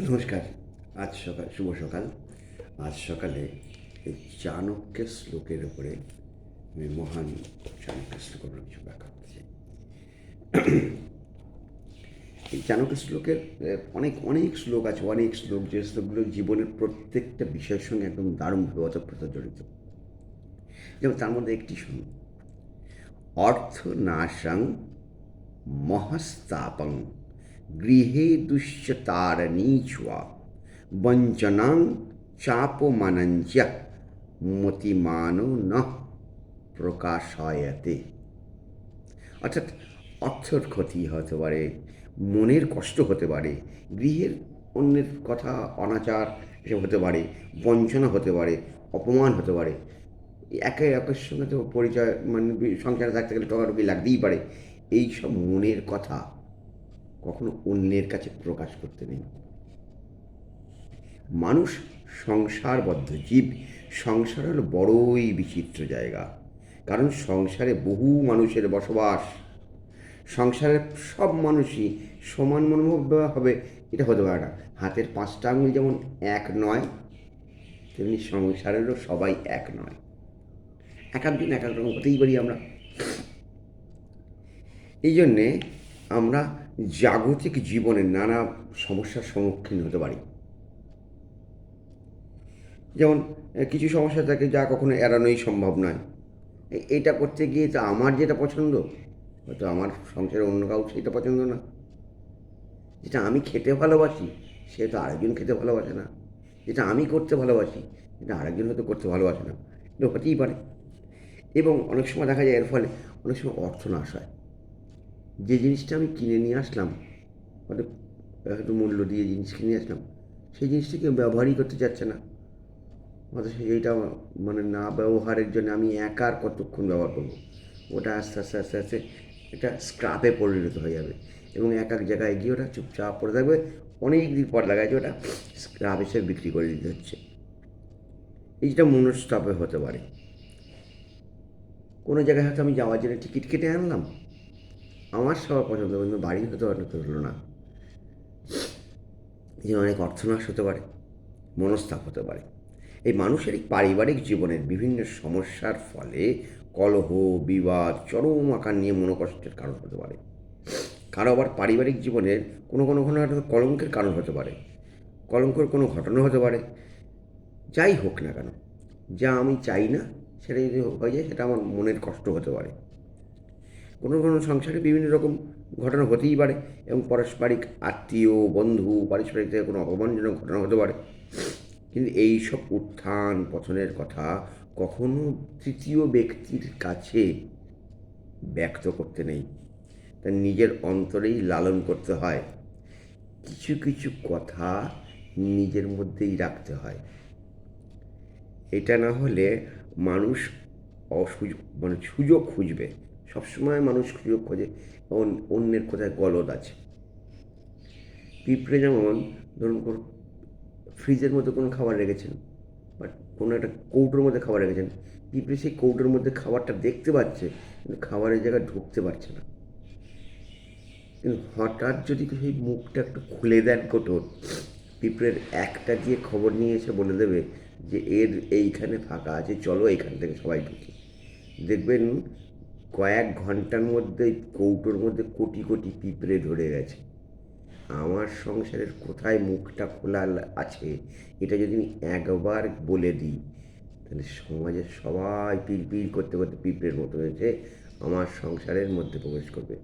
নমস্কার। আজ সকাল, শুভ সকাল। আজ সকালে এই চাণক্যের শ্লোকের উপরে আমি মহান চাণক্য শ্লোকের উপরে কিছু ব্যাখ্যা করতে চাই। এই চাণক্য শ্লোকের অনেক অনেক শ্লোক আছে, অনেক শ্লোক, যে শ্লোকগুলো জীবনের প্রত্যেকটা বিষয়ের সঙ্গে একদম দারুণভাবে অতপ্রত জড়িত। যেমন তার মধ্যে একটি শুনুন। অর্থ নাশাং মহস্তাপং গৃহে দুশ্চতারণীচ্বা বঞ্চনাং চাপমানঞ্চ। মতিমানো ন প্রকাশয়তে। অর্থাৎ অর্থর ক্ষতি হতে পারে, মনের কষ্ট হতে পারে, গৃহের অন্যের কথা অনাচার এসব হতে পারে, বঞ্চনা হতে পারে, অপমান হতে পারে। একে একের সঙ্গে তো পরিচয় মানে সংসারে থাকতে গেলে টকাটুকি লাগতেই পারে? এই সব মনের কথা কখনো অন্যের কাছে প্রকাশ করতে নেই। মানুষ সংসারবদ্ধ, জীব। সংসার হলো বড়ই বিচিত্র জায়গা। কারণ সংসারে বহু মানুষের বসবাস। সংসারের সব মানুষই সমান মনোভাব হবে, এটা হতে পারে না। হাতের পাঁচটা আঙুল যেমন এক নয়, তেমনি সংসারেরও সবাই এক নয়। এক একদিন এক এক রকম হতেই পারি আমরা। এই জন্যে আমরা জাগতিক জীবনে নানা সমস্যার সম্মুখীন হতে পারি। যেমন কিছু সমস্যা থাকে যা কখনো এড়ানোই সম্ভব নয়। এটা করতে গিয়ে তো আমার যেটা পছন্দ, হয়তো আমার সংসারে অন্য কাউ সেটা পছন্দ না। যেটা আমি খেতে ভালোবাসি, সে তো আরেকজন খেতে ভালোবাসে না। যেটা আমি করতে ভালোবাসি, সেটা আরেকজন হয়তো করতে ভালোবাসে না। এটা হতেই পারে। এবং অনেক সময় দেখা যায় এর ফলে অনেক সময় অর্থ নাশ হয়। যে জিনিসটা আমি কিনে নিয়ে আসলাম হয়তো হয়তো মূল্য দিয়ে জিনিস কিনে আসলাম, সেই জিনিসটা কেউ ব্যবহারই করতে চাচ্ছে না। অথচ সেইটা মানে না ব্যবহারের জন্য আমি একা আর কতক্ষণ ব্যবহার করব? ওটা আস্তে আস্তে আস্তে আস্তে এটা স্ক্রাপে পরিণত হয়ে যাবে এবং এক এক জায়গায় গিয়ে ওটা চুপচাপ পড়ে থাকবে। অনেক দিন পর দেখা যাচ্ছে ওটা স্ক্রাপ হিসেবে বিক্রি করে দিতে হচ্ছে। এইটা মনস্তাপে হতে পারে। কোনো জায়গায় হয়তো আমি যাওয়ার জন্য টিকিট কেটে আনলাম আমার সবার পছন্দ, কিন্তু বাড়ি হতে অনেক হলো না। যে অনেক অর্থনাশ হতে পারে, মনস্তাপ হতে পারে। এই মানুষের পারিবারিক জীবনের বিভিন্ন সমস্যার ফলে কলহ, বিবাদ, চরম আকার নিয়ে মনোকষ্টের কারণ হতে পারে। কারও আবার পারিবারিক জীবনের কোনো কোনো হয়তো কলঙ্কের কারণ হতে পারে। কলঙ্কের কোনো ঘটনা হতে পারে। যাই হোক না কেন, যা আমি চাই না সেটা যদি হয়ে যায়, সেটা আমার মনের কষ্ট হতে পারে। কোনো কোনো সংসারে বিভিন্ন রকম ঘটনা হতেই পারে এবং পারস্পরিক আত্মীয়, বন্ধু, পারস্পরিক থেকে কোনো অপমানজনক ঘটনা হতে পারে। কিন্তু এই সব উত্থান পথনের কথা কখনো তৃতীয় ব্যক্তির কাছে ব্যক্ত করতে নেই। তা নিজের অন্তরেই লালন করতে হয়। কিছু কিছু কথা নিজের মধ্যেই রাখতে হয়। এটা না হলে মানুষ অসুযোগ মানে সুযোগ খুঁজবে। সবসময় মানুষ সুযোগ খোঁজে অন- অন্যের কোথায় গলদ আছে। পিঁপড়ে যেমন, ধরুন কোনো ফ্রিজের মধ্যে কোনো খাবার রেখেছেন, বাট কোনো একটা কৌটোর মধ্যে খাবার রেখেছেন, পিঁপড়ে সেই কৌটোর মধ্যে খাবারটা দেখতে পাচ্ছে, কিন্তু খাবারের জায়গায় ঢুকতে পারছে না। কিন্তু হঠাৎ যদি সেই মুখটা একটু খুলে দেন কোটোর পিঁপড়ের একটা গিয়ে খবর নিয়ে এসে বলে দেবে যে, এর এইখানে ফাঁকা আছে, চলো এইখান থেকে সবাই ঢুকি। দেখবেন কয়েক ঘণ্টার মধ্যে কৌটোর মধ্যে কোটি কোটি পিঁপড়ে ধরে গেছে। আমার সংসারের কোথায় মুখটা খোলা আছে, এটা যদি আমি একবার বলে দিই, তাহলে সমাজের সবাই পিলপিল করতে করতে পিঁপড়ের মতো হয়েছে, আমার সংসারের মধ্যে প্রবেশ করবে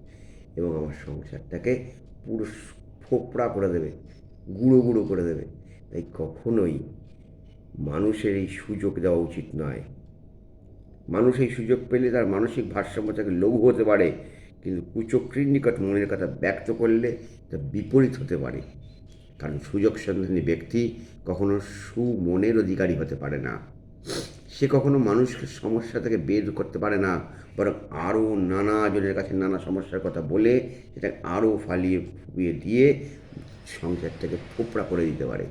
এবং আমার সংসারটাকে পুরো ফোপড়া করে দেবে, গুঁড়ো গুঁড়ো করে দেবে। তাই কখনোই মানুষের এই সুযোগ দেওয়া উচিত নয়। মানুষ এই সুযোগ পেলে তার মানসিক ভারসাম্য তাকে লঘু হতে পারে, কিন্তু কুচক্রির নিকট মনের কথা ব্যক্ত করলে তা বিপরীত হতে পারে। কারণ সুযোগ সন্ধানী ব্যক্তি কখনো সুমনের অধিকারী হতে পারে না। সে কখনো মানুষকে সমস্যা থেকে বের করতে পারে না, বরং আরও নানা জনের কাছে নানা সমস্যার কথা বলে সেটা আরও ফালিয়ে ফুপিয়ে দিয়ে সংসারটাকে ফোপড়া করে দিতে পারে।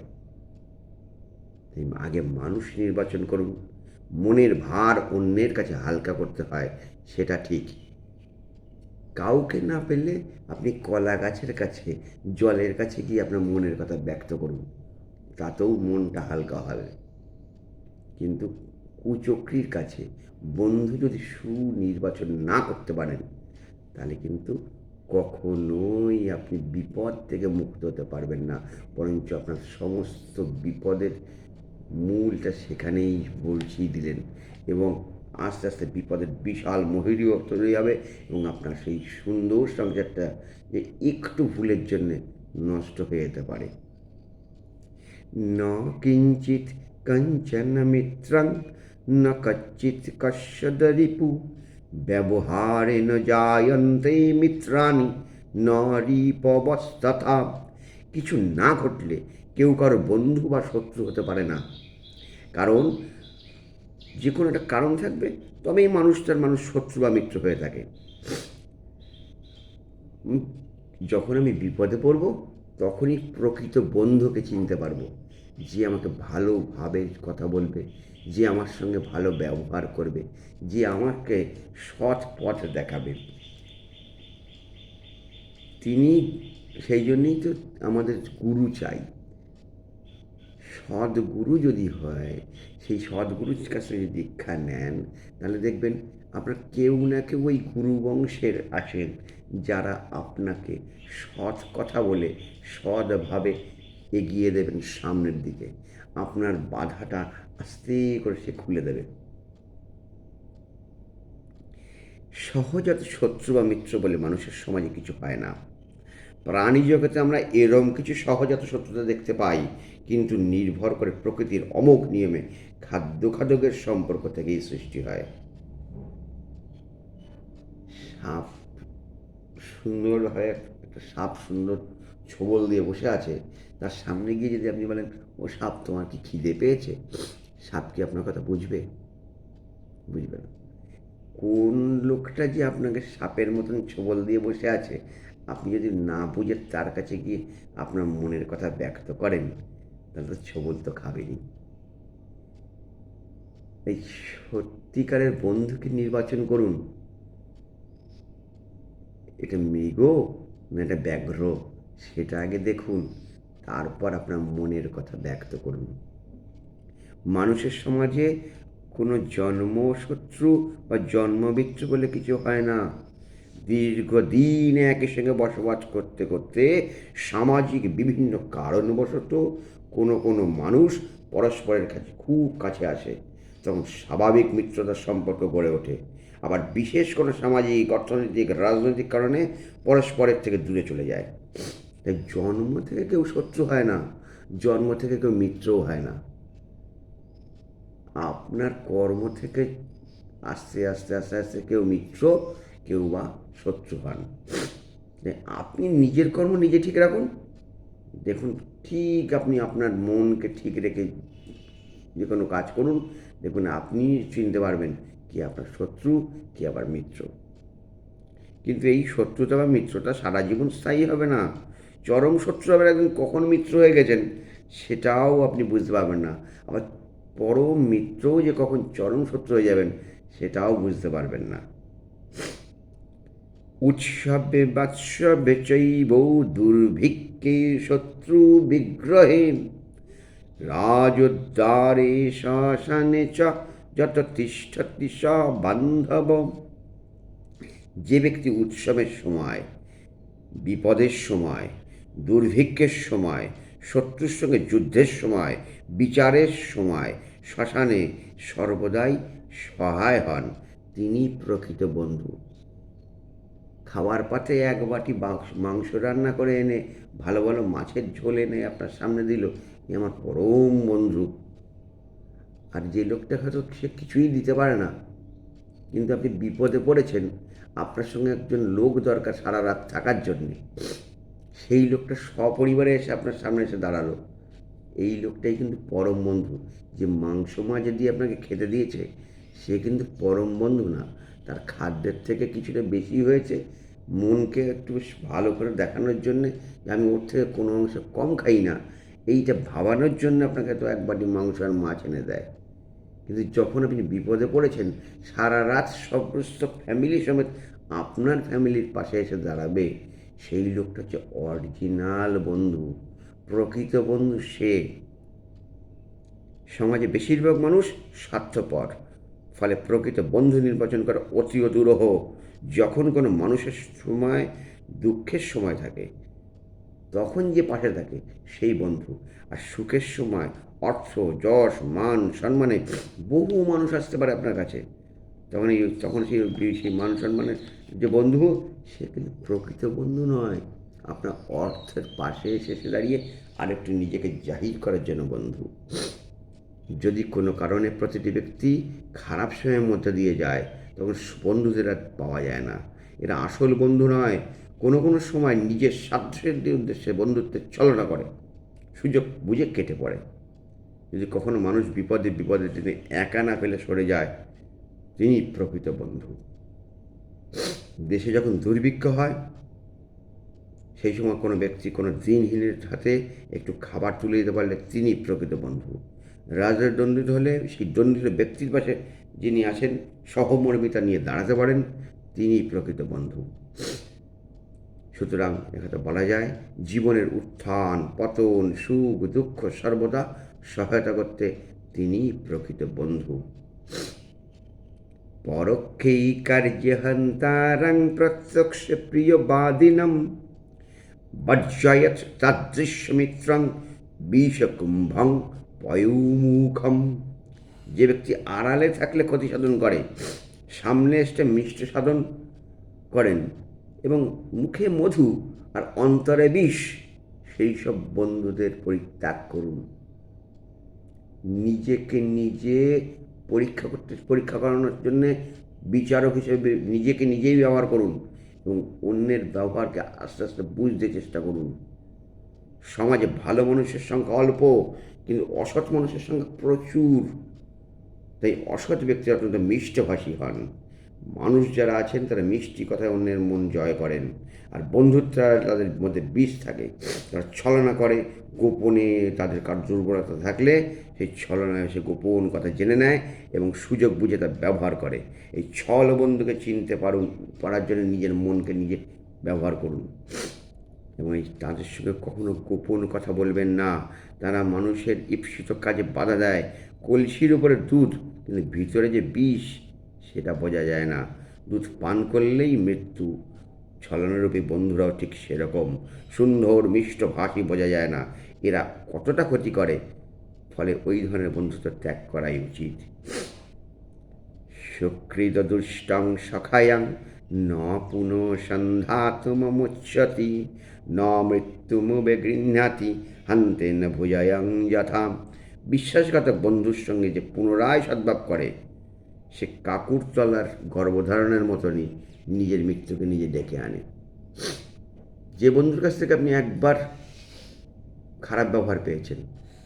আগে মানুষ নির্বাচন করুন। মনের ভার অন্যের কাছে হালকা করতে হয়, সেটা ঠিক। কাউকে না পেলে আপনি কলা গাছের কাছে, জলের কাছে গিয়ে আপনার মনের কথা ব্যক্ত করুন। তাতেও মনটা হালকা হবে। কিন্তু কুচক্রির কাছে বন্ধু যদি সুনির্বাচন না করতে পারেন, তাহলে কিন্তু কখনোই আপনি বিপদ থেকে মুক্ত হতে পারবেন না। বরঞ্চ আপনার সমস্ত বিপদের মূলটা সেখানেই বলছিয়ে দিলেন এবং আস্তে আস্তে বিপদের বিশাল মহিরীয় তৈরি হবে এবং আপনার সেই সুন্দর সংসারটা যে একটু ভুলের জন্যে নষ্ট হয়ে যেতে পারে। ন কিঞ্চিৎ কঞ্চন মিত্রং, ন কচ্চিৎ কশ্যদরিপু, ব্যবহারে ন জায়ন্তে মিত্রাণি নরিপবস্তথা কিছু না ঘটলে কেউ কারও বন্ধু বা শত্রু হতে পারে না। কারণ যে কোনো একটা কারণ থাকবে, তবেই মানুষটার মানুষ শত্রু বা মিত্র হয়ে থাকে। যখন আমি বিপদে পড়ব, তখনই প্রকৃত বন্ধুকে চিনতে পারব। যে আমাকে ভালোভাবে কথা বলবে, যে আমার সঙ্গে ভালো ব্যবহার করবে, যে আমাকে সৎ পথ দেখাবে। তিনি সেই জন্যেই তো আমাদের গুরু চাই। সদ্গুরু যদি হয়, সেই সদ্গুরুর কাছে যদি দীক্ষা নেন, তাহলে দেখবেন আপনার কেউ না কেউ ওই গুরু বংশের আছেন যারা আপনাকে সৎ কথা বলে, সৎভাবে এগিয়ে দেবেন সামনের দিকে। আপনার বাধাটা আস্তে করে সে খুলে দেবে। সহজাত শত্রু বা মিত্র বলে মানুষের সমাজে কিছু হয় না। প্রাণী জগতে আমরা এরম কিছু সহজাত সত্যতা দেখতে পাই, কিন্তু নির্ভর করে প্রকৃতির অমোঘ নিয়মে খাদ্য খাদকের সম্পর্ক থেকেই সৃষ্টি হয়। সাপ সুন্দর হয় একটা সাপ সুন্দর ছোবল দিয়ে বসে আছে, তার সামনে গিয়ে যদি আপনি বলেন, ও সাপ, তোমার কি খিদে পেয়েছে? সাপ কি আপনার কথা বুঝবে? বুঝবে না। কোন লোকটা যে আপনাকে সাপের মতন ছোবল দিয়ে বসে আছে আপনি যদি না বুঝে তার কাছে গিয়ে আপনার মনের কথা ব্যক্ত করেন, তাহলে তো ছোবল তো খাবেনি এই সত্যিকারের বন্ধুকে নির্বাচন করুন। এটা মৃগ না এটা ব্যাঘ্র? সেটা আগে দেখুন, তারপর আপনার মনের কথা ব্যক্ত করুন। মানুষের সমাজে কোনো জন্মশত্রু বা জন্মবিত্র বলে কিছু হয় না। দীর্ঘদিন একই সঙ্গে বসবাস করতে করতে সামাজিক বিভিন্ন কারণবশত কোনো কোনো মানুষ পরস্পরের কাছে খুব কাছে আসে, তখন স্বাভাবিক মিত্রতার সম্পর্ক গড়ে ওঠে। আবার বিশেষ কোনো সামাজিক, অর্থনৈতিক, রাজনৈতিক কারণে পরস্পরের থেকে দূরে চলে যায়। তাই জন্ম থেকে কেউ শত্রু হয় না, জন্ম থেকে কেউ মিত্রও হয় না। আপনার কর্ম থেকে আস্তে আস্তে আস্তে আস্তে কেউ মিত্র কেউ বা শত্রু হন। আপনি নিজের কর্ম নিজে ঠিক রাখুন। দেখুন, ঠিক আপনি আপনার মনকে ঠিক রেখে যে কোনো কাজ করুন। দেখুন, আপনি চিনতে পারবেন কি আপনার শত্রু, কি আবার মিত্র। কিন্তু এই শত্রুতা বা মিত্রতা সারা জীবন স্থায়ী হবে না। চরম শত্রু আবার একদিন কখন মিত্র হয়ে গেছেন, সেটাও আপনি বুঝতে পারবেন না। আবার পরম মিত্রও যে কখন চরম শত্রু হয়ে যাবেন, সেটাও বুঝতে পারবেন না। উৎসবে বাৎসবে চৈব দুর্ভিক্ষে শত্রু বিগ্রহে। রাজোদ্দারে শ্মশানে চ যত তিষ্ঠতি স বান্ধব। যে ব্যক্তি উৎসবের সময়, বিপদের সময়, দুর্ভিক্ষের সময়, শত্রুর সঙ্গে যুদ্ধের সময়, বিচারের সময়, শ্মশানে সর্বদাই সহায় হন তিনি প্রকৃত বন্ধু। খাওয়ার পাতে এক বাটি মাংস রান্না করে এনে ভালো ভালো মাছের ঝোল এনে আপনার সামনে দিল, এ আমার পরম বন্ধু। আর যে লোকটা হয়তো সে কিছুই দিতে পারে না। কিন্তু আপনি বিপদে পড়েছেন, আপনার সঙ্গে একজন লোক দরকার সারা রাত থাকার জন্যে। সেই লোকটা সপরিবারে এসে আপনার সামনে এসে দাঁড়াল। এই লোকটাই কিন্তু পরম বন্ধু। যে মাংস মাঝে দিয়ে আপনাকে খেতে দিয়েছে, সে কিন্তু পরম বন্ধু না। তার খাদ্যের থেকে কিছুটা বেশি হয়েছে। মনকে একটু ভালো করে দেখানোর জন্যে আমি ওর থেকে কোনো অংশ কম খাই না। এইটা ভাবানোর জন্য আপনাকে তো এক বাটি মাংস আর মাছ এনে দেয়। কিন্তু যখন আপনি বিপদে পড়েছেন, সারা রাত সমস্ত ফ্যামিলি সমেত আপনার ফ্যামিলির পাশে এসে দাঁড়াবে। সেই লোকটা হচ্ছে অরিজিনাল বন্ধু, প্রকৃত বন্ধু সে। সমাজে বেশিরভাগ মানুষ স্বার্থপর। ফলে প্রকৃত বন্ধু নির্বাচন করা অতি দুরূহ। যখন কোনো মানুষের সময়, দুঃখের সময় থাকে, তখন যে পাশে থাকে, সেই বন্ধু। আর সুখের সময়, অর্থ, যশ, মান, সম্মানে বহু মানুষ আসতে পারে আপনার কাছে। তখন এই, তখন সেই সেই মান, সম্মানের যে বন্ধু, সে কিন্তু প্রকৃত বন্ধু নয়। আপনার অর্থের পাশে এসে দাঁড়িয়ে আরেকটু নিজেকে জাহির করার জন্য বন্ধু। যদি কোনো কারণে প্রতিটি ব্যক্তি খারাপ সময়ের মধ্যে দিয়ে যায়, তখন বন্ধুদের আর পাওয়া যায় না। এরা আসল বন্ধু নয়, কোনো কোনো সময় নিজের স্বার্থের উদ্দেশ্যে বন্ধুত্বের ছলনা করে, সুযোগ বুঝে কেটে পড়ে। যদি কখনো মানুষ বিপদে বিপদে তিনি একা না পেলে সরে যায়, তিনি প্রকৃত বন্ধু। দেশে যখন দুর্ভিক্ষ হয়, সেই সময় কোনো ব্যক্তি কোনো দিনহীনের হাতে একটু খাবার তুলে দিতে পারলে তিনি প্রকৃত বন্ধু। রাজের দণ্ডিত হলে, সেই দণ্ডিত ব্যক্তির পাশে যিনি আছেন, সহমর্মিতা নিয়ে দাঁড়াতে পারেন তিনি প্রকৃত বন্ধু। সুতরাং এখানে বলা যায়, জীবনের উত্থান, পতন, সুখ, দুঃখ, সর্বদা সহায়তা করতে তিনি প্রকৃত বন্ধু। পরোক্ষেই কার্যহন্তারং প্রত্যক্ষ প্রিয়বাদিনম বজ্জয়ত তাদৃশ্যমিত্রং বিষকুম্ভং পয়ুমুখম। যে ব্যক্তি আড়ালে থাকলে ক্ষতি সাধন করে, সামনে এসে মিষ্ট সাধন করেন এবং মুখে মধু আর অন্তরে বিষ, সেই সব বন্ধুদের পরিত্যাগ করুন। নিজেকে নিজে পরীক্ষা করতে, পরীক্ষা করানোর জন্যে বিচারক হিসেবে নিজেকে নিজেই ব্যবহার করুন এবং অন্যের ব্যবহারকে আস্তে আস্তে বুঝতে চেষ্টা করুন। সমাজে ভালো মানুষের সংখ্যা অল্প কিন্তু অসৎ মানুষের সংখ্যা প্রচুর। তাই অসৎ ব্যক্তি অত্যন্ত মিষ্টভাষী হন। মানুষ যারা আছেন, তারা মিষ্টি কথায় অন্যের মন জয় করেন। আর বন্ধুত্বরা তাদের মধ্যে বিষ থাকে। তারা ছলনা করে, গোপনে তাদের কার দুর্বলতা থাকলে সেই ছলনায় সে গোপন কথা জেনে নেয় এবং সুযোগ বুঝে তা ব্যবহার করে। এই ছল বন্ধুকে চিনতে পারুন, পারার জন্য নিজের মনকে নিজে ব্যবহার করুন। এবং তাদের সঙ্গে কখনো গোপন কথা বলবেন না। তারা মানুষের ঈপ্সিত কাজে বাধা দেয়। কলসির উপরে দুধ, কিন্তু ভিতরে যে বিষ, সেটা বোঝা যায় না। দুধ পান করলেই মৃত্যু। ছলনারূপী বন্ধুরাও ঠিক সেরকম। সুন্দর মিষ্ট ভাষী বোঝা যায় না। এরা কতটা ক্ষতি করে? ফলে ওই ধরনের বন্ধুত্ব ত্যাগ করাই উচিত। সুকৃত দুষ্টং সখায়াং ন পুনঃ সন্ধাতুমুচ্যতি ন মৃত্যুমুবে গৃহ্ণাতি হান্তেন ভুজায়ং যথা বিশ্বাসঘাতক বন্ধুর সঙ্গে যে পুনরায় সদ্ভাব করে, সে কাকুর তলার গর্ভধারণের মতনই নিজের মৃত্যুকে নিজে ডেকে আনে। যে বন্ধুর কাছ থেকে আপনি একবার খারাপ ব্যবহার পেয়েছেন,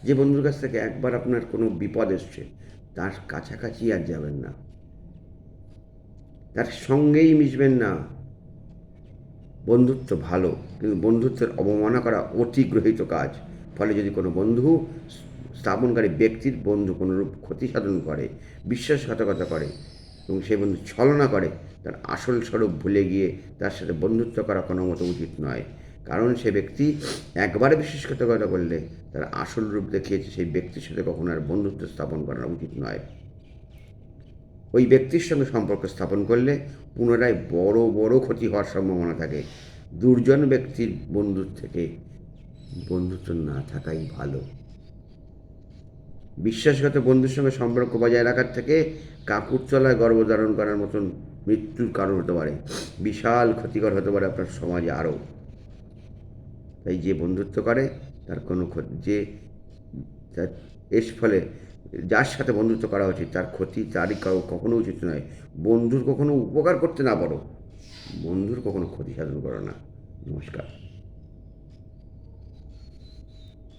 যে বন্ধুর কাছ থেকে একবার আপনার কোনো বিপদ এসছে, তার কাছাকাছি আর যাবেন না। তার সঙ্গেই মিশবেন না। বন্ধুত্ব ভালো, কিন্তু বন্ধুত্বের অবমাননা করা অতিগ্রহিত কাজ। ফলে যদি কোনো বন্ধু স্থাপনকারী ব্যক্তির বন্ধু কোনোরূপ ক্ষতি সাধন করে, বিশ্বাসঘাতকতা করে এবং সেই বন্ধু ছলনা করে, তার আসল স্বরূপ ভুলে গিয়ে তার সাথে বন্ধুত্ব করা কোনো মতো উচিত নয়। কারণ সে ব্যক্তি একবারে বিশ্বাসঘাতকতা করলে তার আসল রূপ দেখিয়েছে, সেই ব্যক্তির সাথে কখনো আর বন্ধুত্ব স্থাপন করা উচিত নয়। ওই ব্যক্তির সঙ্গে সম্পর্ক স্থাপন করলে পুনরায় বড় বড় ক্ষতি হওয়ার সম্ভাবনা থাকে। দুর্জন ব্যক্তির বন্ধুর থেকে বন্ধুত্ব না থাকাই ভালো। বিশ্বাসগত বন্ধুর সঙ্গে সম্পর্ক বজায় রাখার থেকে কাকুর চলায় গর্ভধারণ করার মতন মৃত্যুর কারণ হতে পারে। বিশাল ক্ষতিকর হতে পারে আপনার সমাজে আরও। তাই যে বন্ধুত্ব করে, তার কোনো যে তার এর ফলে যার সাথে বন্ধুত্ব করা উচিত, তার ক্ষতি তারই কখনো উচিত নয়। বন্ধুর কখনো উপকার করতে না পারো। বন্ধুর কখনো ক্ষতি সাধন করো না। নমস্কার।